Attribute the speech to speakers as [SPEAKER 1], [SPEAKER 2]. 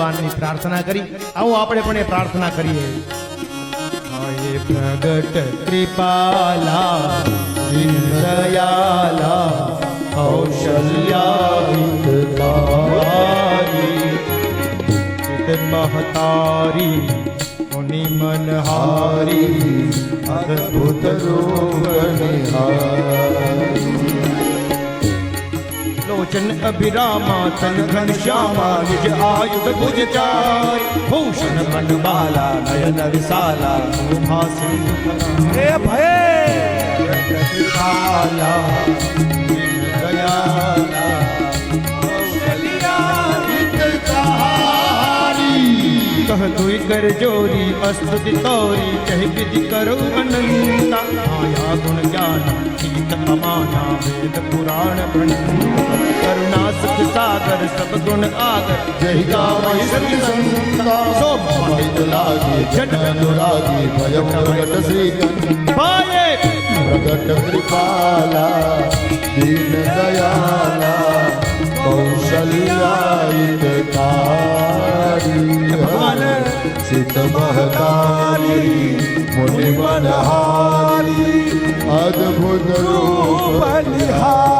[SPEAKER 1] ભગવાનની પ્રાર્થના કરી. આવો આપણે પણ એ પ્રાર્થના કરીએ. પ્રગટ કૃપાલા, દીનદયાલા કૌશલ્યા મહતારી મુનિ મનહારી અદ્ભુત રૂપ લોચન અભિરામા તન ઘન શ્યામા નિજ આયુધ ભુજ ચાર ભૂષણ મન બાલા નયન વિશાલા શોભા સિંધુ હે ભય વિશાલા કહ તુઈ કર જોરી અસ્તુતિ તોરી કહી વિધિ કરો અનંતા આયા ગુણ જ્ઞાન ગીત અમાના વેદ પુરાણ પ્રણંતા કરુણા સુખ સાગર સબ ગુણ આગર જય ગાવઈ સતી સંતા શોભા
[SPEAKER 2] લાગી જન અનુરાગી ભય પ્રગટ શ્રી
[SPEAKER 1] પાયે
[SPEAKER 2] પ્રગટ કૃપાલા દીન દયાલા કૌશલ્યાયિતકારી
[SPEAKER 1] ભગવાન.
[SPEAKER 2] સિદ્ધ મહકારી મુનિ મનહારી અદ્ભુત રૂપ નિહારી